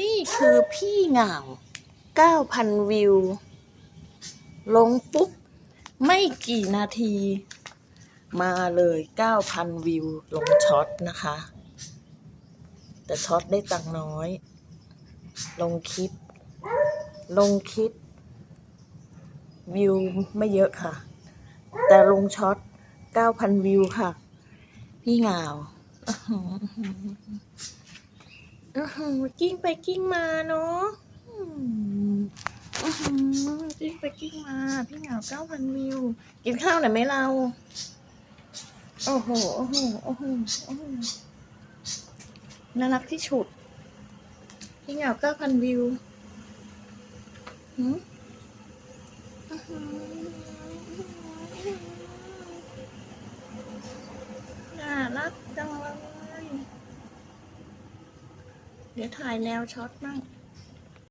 นี่คือพี่เหงา9,000 วิว ลงปุ๊บ ไม่กี่นาที มาเลย 9,000 วิว ลงช็อตนะคะ แต่ช็อตได้ตังน้อย ลงคลิป ลงคลิป วิวไม่เยอะค่ะ แต่ลงช็อต 9,000 วิวค่ะ พี่เหงา อกิ้งไปกิ้งมาเนาะกิ้งไปกิ้งมา พี่เหงา9,000วิว กินข้าวหน่อยไหมเรา โอ้โห โอ้โห โอ้โหโอ้โหน่ารักที่สุด พี่เหงา9,000วิวหืมอือน่ารักจังเลย เดี๋ยวถ่ายแนวช็อตมั่ง